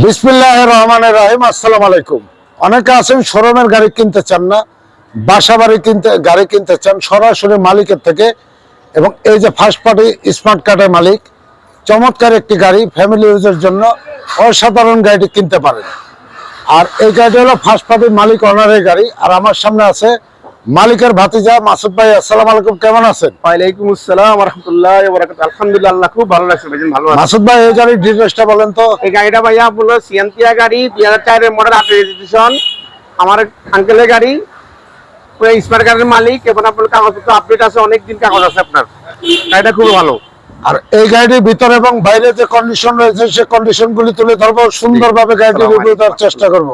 বিসমিল্লাহ রহমান রহিম, আসসালাম আলাইকুম। অনেকে আছেন শোরুমের গাড়ি কিনতে চান না বাসা বাড়ি কিনতে, গাড়ি কিনতে চান, সরাসরি মালিকের থেকে। এবং এই যে ফার্স্ট পার্টি স্মার্ট কার্ডের মালিক, চমৎকার একটি গাড়ি ফ্যামিলি ইউজের জন্য অসাধারণ গাড়িটি কিনতে পারেন। আর এই গাড়িটি হলো ফার্স্ট পার্টির মালিক অনারের গাড়ি। আর আমার সামনে আছে মালিকের ভাতিজা মাসুদ ভাই আসসালাম আলাইকুম কেমন আছেন? ওয়ালাইকুম আসসালাম রহমতুল্লাহ আলহামদুলিল্লাহ আল্লাহ খুব ভালো লাগছে ভাইজান ভালো আছে মাসুদ ভাই এই গাড়ির ডিটেলসটা বলেন তো। এই গাড়িটা ভাইয়া বলল সিএনপিয়া গাড়ি দুই হাজার চারের মডেল আট রেজিস্ট্রেশন আমার আঙ্কেলের গাড়ি স্মার্ট কার্ডের মালিক এবং আপনার কাগজপত্র আপডেট আছে অনেক দিন কাগজ আছে আপনার। গাড়িটা খুব ভালো। আর এই গাড়িটির ভিতরে এবং বাইরে যে কন্ডিশন রয়েছে সে কন্ডিশন গুলি তুলে ধরবো সুন্দরভাবে গাড়িটি রিভিউ দেওয়ার চেষ্টা করব।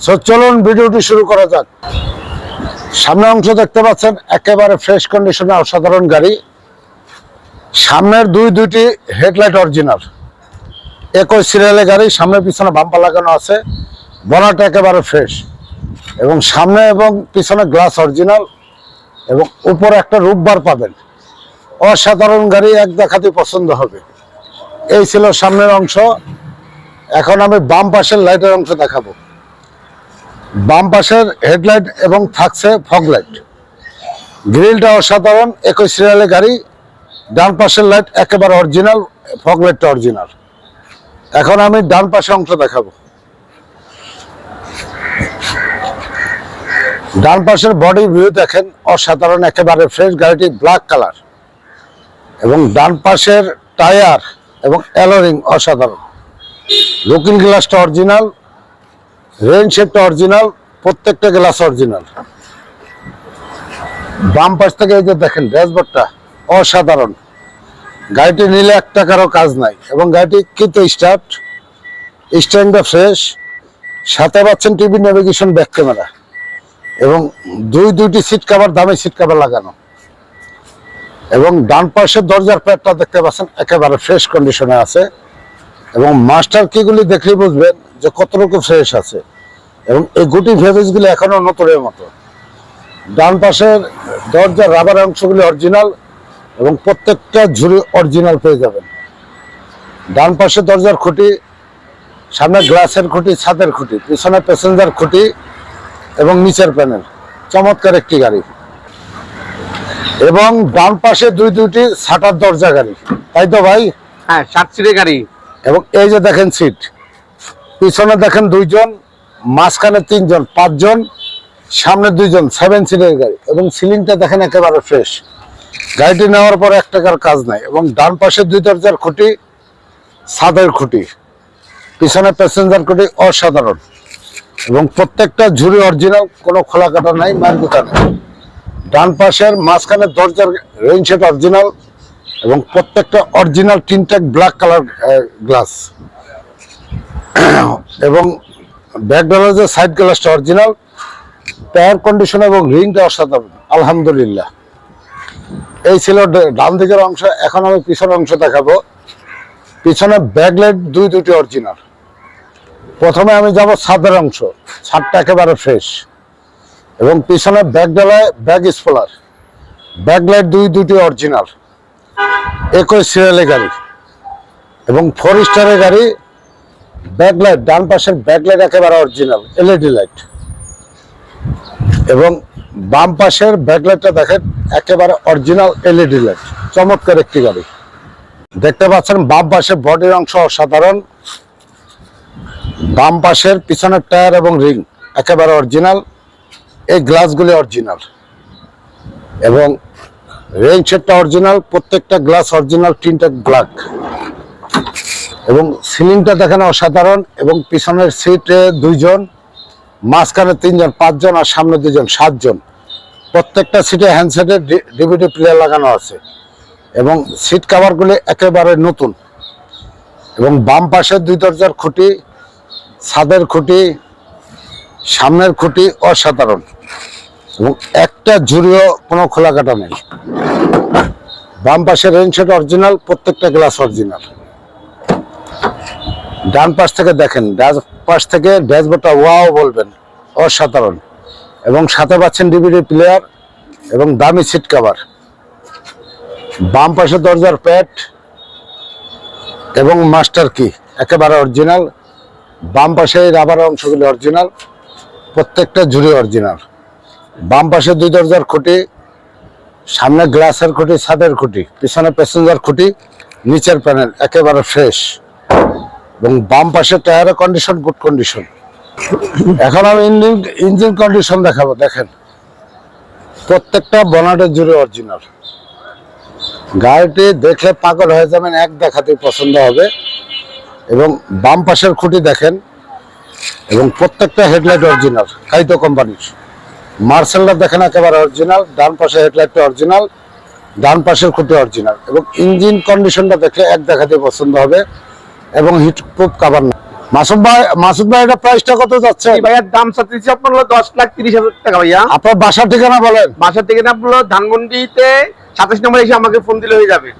সো চলুন ভিডিওটি শুরু করা যাক। সামনের অংশ দেখতে পাচ্ছেন, একেবারে ফ্রেশ কন্ডিশনে অসাধারণ গাড়ি। সামনের দুই, দুইটি হেডলাইট অরিজিনাল একই সিরিয়ালের গাড়ি, সামনে পিছনে বাম্পা লাগানো আছে। বনাটা একেবারে ফ্রেশ এবং সামনে এবং পিছনে গ্লাস অরিজিনাল এবং উপরে একটা রূপবার পাবেন। অসাধারণ গাড়ি, এক দেখাতে পছন্দ হবে। এই ছিল সামনের অংশ। এখন আমি বাম পাশের লাইটের অংশ দেখাবো। বাম পাশের হেডলাইট এবং থাকছে ফগ লাইট। গ্রিলটা অসাধারণ, একই সিরিয়ালের গাড়ি, ডান পাশের লাইট একেবারে অরিজিনাল ফগ লাইটটা অরিজিনাল এখন আমি ডান পাশের অংশ দেখাবো। ডান পাশের বডি ভিউ দেখেন, অসাধারণ, একেবারে ফ্রেশ গাড়িটি ব্ল্যাক কালার এবং ডান পাশের টায়ার এবং অ্যালোরিং অসাধারণ। লুকিং গ্লাসটা অরিজিনাল রেন শেপটা অরিজিনাল, প্রত্যেকটা গ্লাস অরিজিনাল। বাম পাশ থেকে এই যে দেখেন ড্যাশবোর্ডটা, অসাধারণ। গাড়িটি নিলে এক টাকারও কাজ নাই এবং গাড়িটি কিন্তু স্টার্ট স্ট্যান্ডটা ফ্রেশ, সাথে পাচ্ছেন টিভি নেভিগেশন ব্যাক ক্যামেরা এবং দুই দুইটি সিট কাভার দামি সিট কাভার লাগানো। এবং ডান পাশের দরজার প্যাডটা দেখতে পাচ্ছেন, একেবারে ফ্রেশ কন্ডিশনে আছে। এবং মাস্টার কিগুলি দেখলেই বুঝবেন যে কতটুকু ফ্রেশ আছে। এবং এই গুটি ভেবেজগুলি এখনও নতুনের মতো। ডান পাশের দরজার রাবার অংশগুলি অরিজিনাল এবং প্রত্যেকটা ঝুড়ি অরিজিনাল পেয়ে যাবেন। ডান পাশের দরজার খুঁটি, সামনে গ্লাসের খুঁটি, ছাদের খুঁটি, পিছনে প্যাসেঞ্জার খুঁটি এবং নিচের প্যানেল চমৎকার একটি গাড়ি। এবং ডান পাশে দুই দুইটি ছাটার দরজা গাড়ি। তাই তো ভাই? হ্যাঁ সাত গাড়ি। এবং এই যে দেখেন সিট, পিছনে দেখেন দুইজন, মাঝখানে তিনজন, পাঁচজন, সামনে দুইজন সেভেন সিটের গাড়ি এবং সিলিংটা দেখেন একেবারে ফ্রেশ গাড়িটি নেওয়ার পর এক টাকার কাজ নাই এবং ডান পাশে দুই দরজার খুঁটি, ছাদের খুঁটি। পিছনে প্যাসেঞ্জার খুঁটি অসাধারণ এবং প্রত্যেকটা ঝুড়ি অরিজিনাল কোনো খোলা কাটা নাই মায়ের দোকানে। ডান পাশের মাঝখানে দরজার রেইন সেট অরিজিনাল এবং প্রত্যেকটা অরিজিনাল টিনটেক ব্ল্যাক কালার গ্লাস এবং ব্যাকডালার যে সাইড গ্লাসটা অরিজিনাল টায়ার কন্ডিশন এবং রিংটা অসাধারণ, আলহামদুলিল্লাহ। এই ছিল ডান দিকের অংশ, এখন আমি পিছনের অংশ দেখাবো। পিছনে ব্যাকলাইট দুই দুটি অরিজিনাল প্রথমে আমি যাব ছাদের অংশ, ছাদটা একেবারে ফ্রেশ এবং পিছনে ব্যাক ডালায় ব্যাক স্পলার ব্যাকলাইট দুই দুটি অরিজিনাল একই সিরিয়ালের গাড়ি। এবং ফোর স্টারের গাড়ি ব্যাকলাইট ডান পাশের ব্যাকলাইট একেবারে অরিজিনাল এলইডি লাইট এবং বাম পাশের ব্যাকলাইটটা দেখেন, একেবারে অরিজিনাল এলইডি লাইট চমৎকার একটি গাড়ি। দেখতে পাচ্ছেন, বাম পাশের বডির অংশ অসাধারণ। বাম পাশের পিছনের টায়ার এবং রিং একেবারে অরিজিনাল এই গ্লাসগুলি অরিজিনাল এবং রেঞ্জ সেটটা অরিজিনাল, প্রত্যেকটা গ্লাস অরিজিনাল, তিনটা ব্ল্যাক। এবং সিলিংটা দেখেন অসাধারণ, এবং পিছনের সিটে দুইজন, মাঝখানে তিনজন, পাঁচজন, আর সামনে দুজন সাতজন। প্রত্যেকটা সিটে হ্যান্ডসেটে ডিভিডি প্লেয়ার লাগানো আছে। এবং সিট কাভারগুলি একেবারে নতুন। এবং বাম পাশের দুই দরজার খুঁটি, ছাদের খুঁটি, সামনের খুঁটি অসাধারণ। এবং একটা ঝুড়িও কোনো খোলা কাটা নেই। বাম পাশের রেঞ্জ সেট অরিজিনাল প্রত্যেকটা গ্লাস অরিজিনাল ডান পাশ থেকে দেখেন, ডান পাশ থেকে ড্যাশবোর্ডটা ওয়াও বলবেন, অসাধারণ। এবং সাথে পাচ্ছেন ডিভিডি প্লেয়ার এবং দামি সিট কভার বাম পাশে দরজার প্যাড এবং মাস্টার কি একেবারে অরিজিনাল বাম পাশে রাবার অংশগুলি অরিজিনাল প্রত্যেকটা জুড়ি অরিজিনাল বাম পাশে দুই দরজার খুঁটি, সামনে গ্লাসের খুঁটি, ছাদের খুঁটি, পিছনে প্যাসেঞ্জার খুঁটি, নিচের প্যানেল, একেবারে ফ্রেশ। এবং বাম পাশে টায়ারের কন্ডিশন, গুড কন্ডিশন। এখন আমি ইঞ্জিন ইঞ্জিন কন্ডিশন দেখাবো, দেখেন। প্রত্যেকটা বনাটের জুড়ে অরিজিনাল। গাড়িটি দেখলে পাগল হয়ে যাবেন, এক দেখাতে পছন্দ হবে। এবং বাম পাশের খুঁটি দেখেন, এবং প্রত্যেকটা হেডলাইট অরিজিনাল, কাইতো কোম্পানির। মার্সেলটা দেখেন একেবারে অরিজিনাল ডান পাশে হেডলাইটটা অরিজিনাল ডান পাশের খুঁটি অরিজিনাল এবং ইঞ্জিন কন্ডিশনটা দেখলে এক দেখাতে পছন্দ হবে। এবং হিট প্রুফ কাভার না। মাসুদ ভাই মাসুদ ভাই এটা প্রাইসটা কত যাচ্ছে? ভাইয়ার দাম চাচ্ছি আপনার হলো দশ লাখ তিরিশ হাজার টাকা ভাইয়া। আপনার বাসার ঠিকানা বলেন। বাসা থেকে না আপনার হলো ধানমন্ডিতে সাতাশ নম্বর এসে আমাকে ফোন দিলে হয়ে যাবে।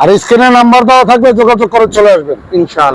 আর স্ক্রিনে নাম্বার দেওয়া থাকবে যোগাযোগ করে চলে আসবেন। ইনশাআল্লাহ।